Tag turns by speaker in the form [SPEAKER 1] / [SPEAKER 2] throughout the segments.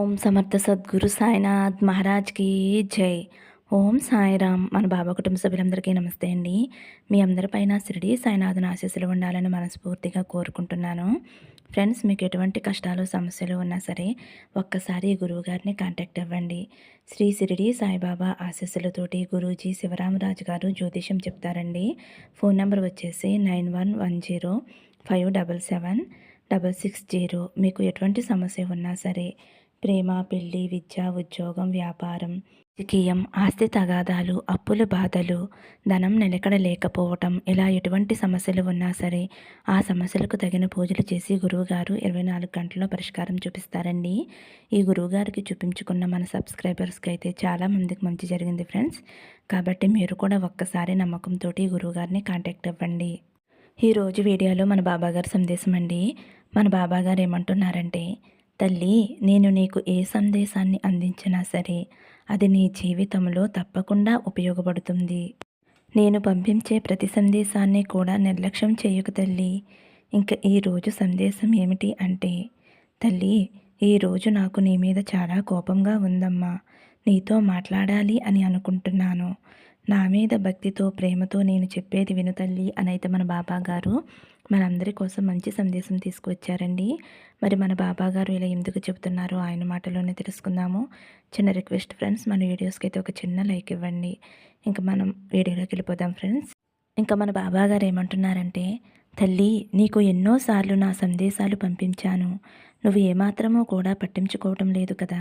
[SPEAKER 1] ఓం సమర్థ సద్గురు సాయినాథ్ మహారాజ్కి జై. ఓం సాయిరామ్. మన బాబా కుటుంబ సభ్యులందరికీ నమస్తే అండి. మీ అందరిపైన శిరిడి సాయినాథన్ ఆశీస్సులు ఉండాలని మనస్ఫూర్తిగా కోరుకుంటున్నాను. ఫ్రెండ్స్ మీకు ఎటువంటి కష్టాలు సమస్యలు ఉన్నా సరే ఒక్కసారి గురువు గారిని కాంటాక్ట్ అవ్వండి. శ్రీ సిరిడి సాయిబాబా ఆశీస్సులతోటి గురూజీ శివరామరాజు గారు జ్యోతిషం చెప్తారండి. ఫోన్ నెంబర్ వచ్చేసి nine one one zero five double seven double six zero. మీకు ఎటువంటి సమస్య ఉన్నా సరే ప్రేమ పెళ్ళి విద్య ఉద్యోగం వ్యాపారం రాజకీయం ఆస్తి తగాదాలు అప్పుల బాధలు ధనం నిలకడ లేకపోవటం ఇలా ఎటువంటి సమస్యలు ఉన్నా సరే ఆ సమస్యలకు తగిన పూజలు చేసి గురువుగారు ఇరవై నాలుగు గంటల్లో పరిష్కారం చూపిస్తారండి. ఈ గురువుగారికి చూపించుకున్న మన సబ్స్క్రైబర్స్కి అయితే చాలా మందికి మంచి జరిగింది ఫ్రెండ్స్. కాబట్టి మీరు కూడా ఒక్కసారి నమ్మకంతో గురువుగారిని కాంటాక్ట్ అవ్వండి. ఈరోజు వీడియోలో మన బాబాగారి సందేశం అండి మన బాబాగారు ఏమంటున్నారంటే తల్లి నేను నీకు ఏ సందేశాన్ని అందించినా సరే అది నీ జీవితంలో తప్పకుండా ఉపయోగపడుతుంది. నేను పంపించే ప్రతి సందేశాన్ని కూడా నిర్లక్ష్యం చేయకు తల్లి. ఇంకా ఈరోజు సందేశం ఏమిటి అంటే తల్లి ఈరోజు నాకు నీ మీద చాలా కోపంగా ఉందమ్మా. నీతో మాట్లాడాలి అని అనుకుంటున్నాను. నా మీద భక్తితో ప్రేమతో నేను చెప్పేది విను తల్లి అని మన బాబా గారు మనందరి కోసం మంచి సందేశం తీసుకువచ్చారండి. మరి మన బాబా గారు ఇలా ఎందుకు చెబుతున్నారు ఆయన మాటలోనే తెలుసుకుందాము. చిన్న రిక్వెస్ట్ ఫ్రెండ్స్ మన వీడియోస్కి అయితే ఒక చిన్న లైక్ ఇవ్వండి. ఇంకా మనం వీడియోలోకి వెళ్ళిపోదాం ఫ్రెండ్స్. ఇంకా మన బాబా గారు ఏమంటున్నారంటే తల్లి నీకు ఎన్నోసార్లు నా సందేశాలు పంపించాను. నువ్వు ఏమాత్రమో కూడా పట్టించుకోవటం లేదు కదా.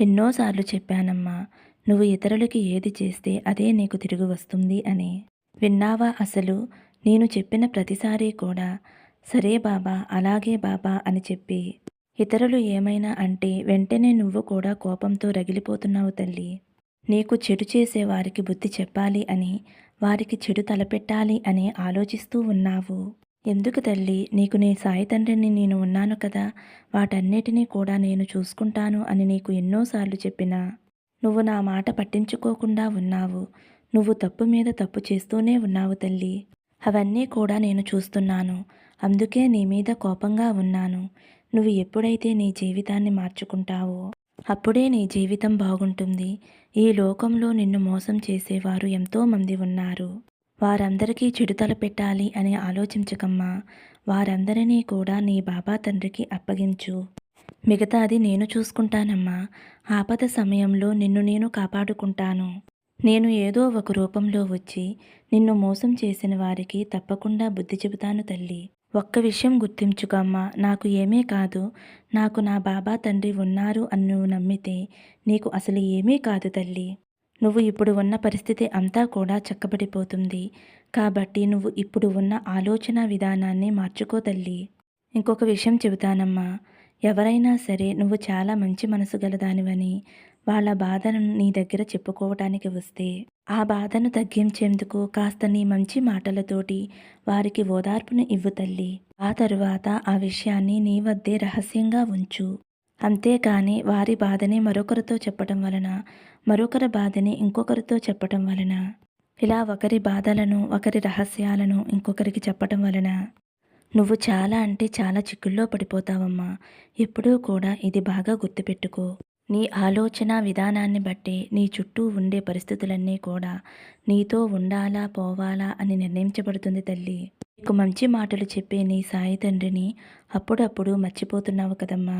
[SPEAKER 1] ఎన్నోసార్లు చెప్పానమ్మా నువ్వు ఇతరులకి ఏది చేస్తే అదే నీకు తిరిగి వస్తుంది అని. విన్నావా అసలు? నేను చెప్పిన ప్రతిసారి కూడా సరే బాబా అలాగే బాబా అని చెప్పి. ఇతరులు ఏమైనా అంటే వెంటనే నువ్వు కూడా కోపంతో రగిలిపోతున్నావు తల్లి. నీకు చెడు చేసే వారికి బుద్ధి చెప్పాలి అని వారికి చెడు తలపెట్టాలి అని ఆలోచిస్తూ ఉన్నావు. ఎందుకు తల్లి నీకు నీ సాయి తండ్రిని నేను ఉన్నాను కదా వాటన్నిటినీ కూడా నేను చూసుకుంటాను అని నీకు ఎన్నోసార్లు చెప్పినా. నువ్వు నా మాట పట్టించుకోకుండా ఉన్నావు. నువ్వు తప్పు మీద తప్పు చేస్తూనే ఉన్నావు తల్లి. అవన్నీ కూడా నేను చూస్తున్నాను. అందుకే నీ మీద కోపంగా ఉన్నాను. నువ్వు ఎప్పుడైతే నీ జీవితాన్ని మార్చుకుంటావో అప్పుడే నీ జీవితం బాగుంటుంది. ఈ లోకంలో నిన్ను మోసం చేసేవారు ఎంతోమంది ఉన్నారు. వారందరికీ చిడుతల పెట్టాలి అని ఆలోచించకమ్మా. వారందరినీ కూడా నీ బాబా తండ్రికి అప్పగించు. మిగతాది నేను చూసుకుంటానమ్మా. ఆపద సమయంలో నిన్ను నేను కాపాడుకుంటాను. నేను ఏదో ఒక రూపంలో వచ్చి నిన్ను మోసం చేసిన వారికి తప్పకుండా బుద్ధి చెబుతాను తల్లి. ఒక్క విషయం గుర్తించుకమ్మ నాకు ఏమీ కాదు. నాకు నా బాబా తండ్రి ఉన్నారు అని నువ్వు నమ్మితే నీకు అసలు ఏమీ కాదు తల్లి. నువ్వు ఇప్పుడు ఉన్న పరిస్థితి అంతా కూడా చక్కబడిపోతుంది. కాబట్టి నువ్వు ఇప్పుడు ఉన్న ఆలోచన విధానాన్ని మార్చుకో తల్లి. ఇంకొక విషయం చెబుతానమ్మా. ఎవరైనా సరే నువ్వు చాలా మంచి మనసు గలదానివని వాళ్ళ బాధను నీ దగ్గర చెప్పుకోవటానికి వస్తే ఆ బాధను తగ్గించేందుకు కాస్త నీ మంచి మాటలతోటి వారికి ఓదార్పును ఇవ్వు తల్లి. ఆ తరువాత ఆ విషయాన్ని నీ వద్దే రహస్యంగా ఉంచు. అంతేకాని వారి బాధని మరొకరితో చెప్పటం వలన మరొకరి బాధని ఇంకొకరితో చెప్పటం వలన ఇలా ఒకరి బాధలను ఒకరి రహస్యాలను ఇంకొకరికి చెప్పటం వలన నువ్వు చాలా అంటే చాలా చిక్కుల్లో పడిపోతావమ్మా. ఎప్పుడూ కూడా ఇది బాగా గుర్తుపెట్టుకో. నీ ఆలోచన విధానాన్ని బట్టి నీ చుట్టూ ఉండే పరిస్థితులన్నీ కూడా నీతో ఉండాలా పోవాలా అని నిర్ణయించబడుతుంది తల్లి. నీకు మంచి మాటలు చెప్పే నీ సాయి తండ్రిని అప్పుడప్పుడు మర్చిపోతున్నావు కదమ్మా.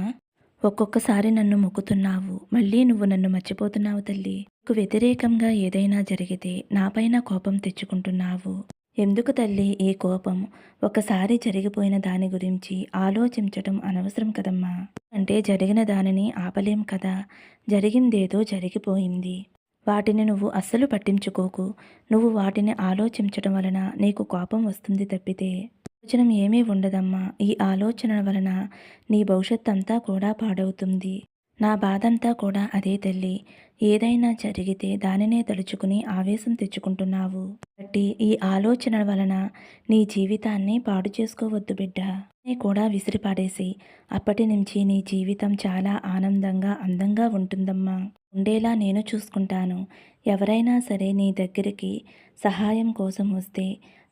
[SPEAKER 1] ఒక్కొక్కసారి నన్ను మొక్కుతున్నావు. మళ్ళీ నువ్వు నన్ను మర్చిపోతున్నావు తల్లి. నీకు వ్యతిరేకంగా ఏదైనా జరిగితే నాపైన కోపం తెచ్చుకుంటున్నావు. ఎందుకు తల్లి ఈ కోపం? ఒకసారి జరిగిపోయిన దాని గురించి ఆలోచించటం అనవసరం కదమ్మా. అంటే జరిగిన దానిని ఆపలేం కదా? జరిగిందేదో జరిగిపోయింది. వాటిని నువ్వు అస్సలు పట్టించుకోకు. నువ్వు వాటిని ఆలోచించటం వలన నీకు కోపం వస్తుంది తప్పితే. ఆలోచన ఏమీ ఉండదమ్మా. ఈ ఆలోచన వలన నీ భవిష్యత్ అంతా కూడా పాడవుతుంది. నా బాధంతా కూడా అదే తల్లి. ఏదైనా జరిగితే దానినే తలుచుకుని ఆవేశం తెచ్చుకుంటున్నావు. కాబట్టి ఈ ఆలోచన వలన నీ జీవితాన్ని పాడు చేసుకోవద్దు బిడ్డ. నీ కూడా విసిరిపాడేసి అప్పటి నుంచి నీ జీవితం చాలా ఆనందంగా అందంగా ఉంటుందమ్మా. ఉండేలా నేను చూసుకుంటాను. ఎవరైనా సరే నీ దగ్గరికి సహాయం కోసం వస్తే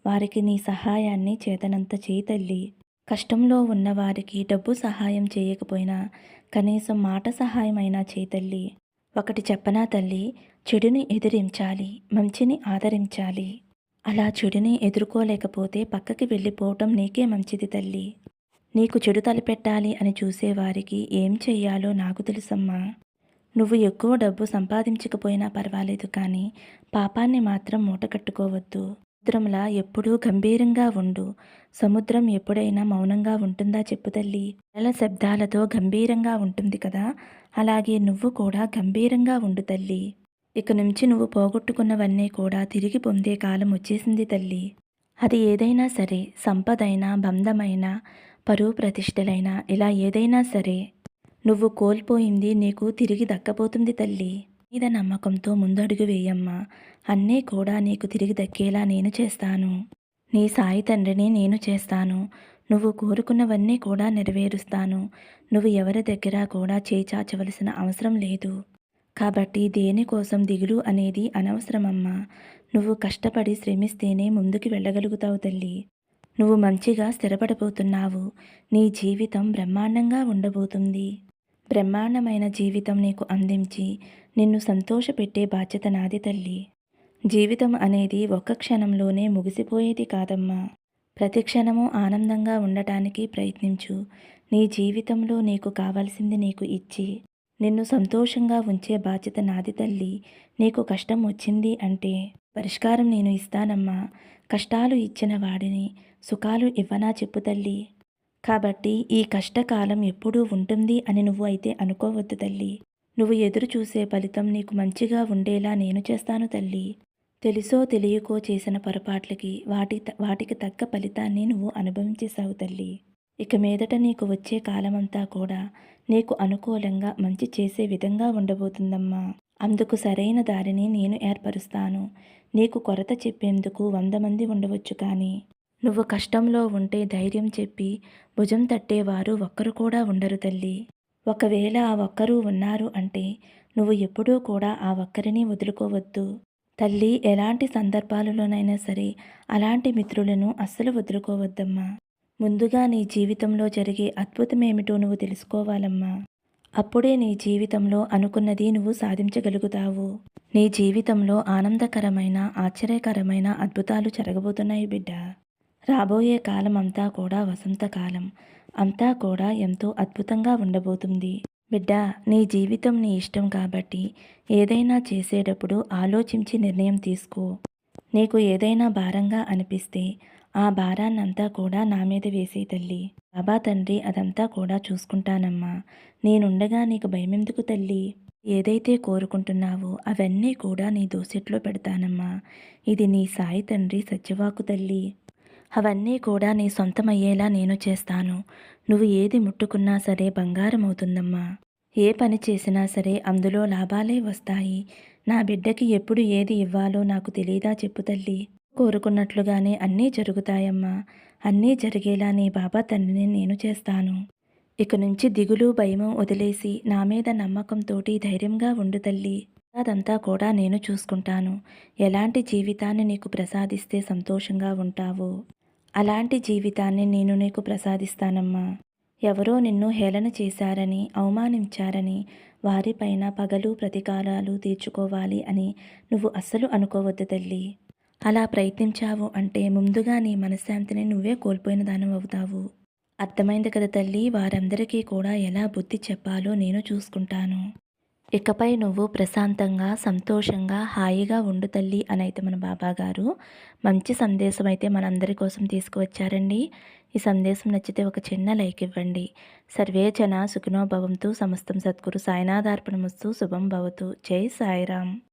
[SPEAKER 1] వారికి నీ సహాయాన్ని చేతనంత చేయి తల్లి. కష్టంలో ఉన్నవారికి డబ్బు సహాయం చేయకపోయినా కనీసం మాట సహాయం అయినా ఒకటి చెప్పనా తల్లి చెడుని ఎదిరించాలి మంచిని ఆదరించాలి. అలా చెడుని ఎదుర్కోలేకపోతే పక్కకి వెళ్ళిపోవటం నీకే మంచిది తల్లి. నీకు చెడు తలపెట్టాలి అని చూసేవారికి ఏం చెయ్యాలో నాకు తెలుసమ్మా. నువ్వు ఎక్కువ డబ్బు సంపాదించకపోయినా పర్వాలేదు కానీ పాపాన్ని మాత్రం మూట కట్టుకోవద్దు సముద్రంలా ఎప్పుడూ గంభీరంగా ఉండు. సముద్రం ఎప్పుడైనా మౌనంగా ఉంటుందా చెప్పు తల్లి. నెల శబ్దాలతో గంభీరంగా ఉంటుంది కదా. అలాగే నువ్వు కూడా గంభీరంగా ఉండు తల్లి. ఇక నుంచి నువ్వు పోగొట్టుకున్నవన్నీ కూడా తిరిగి పొందే కాలం వచ్చేసింది తల్లి. అది ఏదైనా సరే సంపదైనా బంధమైనా పరువు ప్రతిష్టలైనా ఇలా ఏదైనా సరే. నువ్వు కోల్పోయింది నీకు తిరిగి దక్కబోతుంది తల్లి. మీద నమ్మకంతో ముందడుగు వేయమ్మా. అన్నీ కూడా నీకు తిరిగి దక్కేలా నేను చేస్తాను. నీ సాయి తండ్రిని నేను చేస్తాను. నువ్వు కోరుకున్నవన్నీ కూడా నెరవేరుస్తాను. నువ్వు ఎవరి దగ్గర కూడా చేచాచవలసిన అవసరం లేదు. కాబట్టి దేనికోసం దిగులు అనేది అనవసరమమ్మా. నువ్వు కష్టపడి శ్రమిస్తేనే ముందుకు వెళ్ళగలుగుతావు తల్లి. నువ్వు మంచిగా స్థిరపడబోతున్నావు. నీ జీవితం బ్రహ్మాండంగా ఉండబోతుంది. బ్రహ్మాండమైన జీవితం నీకు అందించి నిన్ను సంతోషపెట్టే బాధ్యత నాది తల్లి. జీవితం అనేది ఒక్క క్షణంలోనే ముగిసిపోయేది కాదమ్మా. ప్రతి క్షణము ఆనందంగా ఉండటానికి ప్రయత్నించు. నీ జీవితంలో నీకు కావాల్సింది నీకు ఇచ్చి నిన్ను సంతోషంగా ఉంచే బాధ్యత నాది తల్లి. నీకు కష్టం వచ్చింది అంటే పరిష్కారం నేను ఇస్తానమ్మా. కష్టాలు ఇచ్చిన వాడిని సుఖాలు ఇవ్వనా చెప్పు తల్లి. కాబట్టి ఈ కష్టకాలం ఎప్పుడూ ఉంటుంది అని నువ్వు అయితే అనుకోవద్దు తల్లి. నువ్వు ఎదురు చూసే ఫలితం నీకు మంచిగా ఉండేలా నేను చేస్తాను తల్లి. తెలుసో తెలియకో చేసిన పొరపాట్లకి వాటి వాటికి తగ్గ ఫలితాన్ని నువ్వు అనుభవించేశావు తల్లి. ఇక మీదట నీకు వచ్చే కాలమంతా కూడా నీకు అనుకూలంగా మంచి చేసే విధంగా ఉండబోతుందమ్మా. అందుకు సరైన దారిని నేను ఏర్పరుస్తాను. నీకు కొరత చెప్పేందుకు వంద మంది ఉండవచ్చు కానీ నువ్వు కష్టంలో ఉంటే ధైర్యం చెప్పి భుజం తట్టేవారు ఒక్కరు కూడా ఉండరు తల్లి. ఒకవేళ ఆ ఒక్కరు ఉన్నారు అంటే నువ్వు ఎప్పుడూ కూడా ఆ ఒక్కరిని వదులుకోవద్దు. తల్లి ఎలాంటి సందర్భాలలోనైనా సరే అలాంటి మిత్రులను అస్సలు వదులుకోవద్దమ్మా. ముందుగా నీ జీవితంలో జరిగే అద్భుతమేమిటో నువ్వు తెలుసుకోవాలమ్మా. అప్పుడే నీ జీవితంలో అనుకున్నది నువ్వు సాధించగలుగుతావు. నీ జీవితంలో ఆనందకరమైన ఆశ్చర్యకరమైన అద్భుతాలు జరగబోతున్నాయి బిడ్డ. రాబోయే కాలం అంతా కూడా వసంతకాలం అంతా కూడా ఎంతో అద్భుతంగా ఉండబోతుంది. బిడ్డ నీ జీవితం నీ ఇష్టం కాబట్టి ఏదైనా చేసేటప్పుడు ఆలోచించి నిర్ణయం తీసుకో. నీకు ఏదైనా భారంగా అనిపిస్తే ఆ భారాన్నంతా కూడా నా మీద వేసే తల్లి. బాబా తండ్రి అదంతా కూడా చూసుకుంటానమ్మా. నేనుండగా నీకు భయమెందుకు తల్లి? ఏదైతే కోరుకుంటున్నావో అవన్నీ కూడా నీ దోసెట్లో పెడతానమ్మా. ఇది నీ సాయి తండ్రి సత్యవాకు తల్లి. అవన్నీ కూడా నీ సొంతమయ్యేలా నేను చేస్తాను. నువ్వు ఏది ముట్టుకున్నా సరే బంగారం అవుతుందమ్మా ఏ పని చేసినా సరే అందులో లాభాలే వస్తాయి. నా బిడ్డకి ఎప్పుడు ఏది ఇవ్వాలో నాకు తెలియదా చెప్పు తల్లి. కోరుకున్నట్లుగానే అన్నీ జరుగుతాయమ్మా. అన్నీ జరిగేలా నీ బాబా తండ్రిని నేను చేస్తాను. ఇక నుంచి దిగులు భయము వదిలేసి నా మీద నమ్మకంతోటి ధైర్యంగా ఉండు తల్లి. అదంతా కూడా నేను చూసుకుంటాను. ఎలాంటి జీవితాన్ని నీకు ప్రసాదిస్తే సంతోషంగా ఉంటావో? అలాంటి జీవితాన్ని నేను నీకు ప్రసాదిస్తానమ్మా. ఎవరో నిన్ను హేళన చేశారని అవమానించారని వారిపైన పగలు ప్రతీకారాలు తీర్చుకోవాలి అని నువ్వు అస్సలు అనుకోవద్దు తల్లి. అలా ప్రయత్నించావు అంటే ముందుగా నీ మనశ్శాంతిని నువ్వే కోల్పోయిన దానం అవుతావు. అర్థమైంది కదా తల్లి వారందరికీ కూడా ఎలా బుద్ధి చెప్పాలో నేను చూసుకుంటాను. ఇకపై నువ్వు ప్రశాంతంగా సంతోషంగా హాయిగా ఉండు తల్లి అని అయితే మన బాబా గారు మంచి సందేశం అయితే మనందరి కోసం తీసుకువచ్చారండి. ఈ సందేశం నచ్చితే ఒక చిన్న లైక్ ఇవ్వండి. సర్వేచన జన సమస్తం సద్గురు సాయినాథార్పణమస్తు శుభం భవతు. జై సాయిరామ్.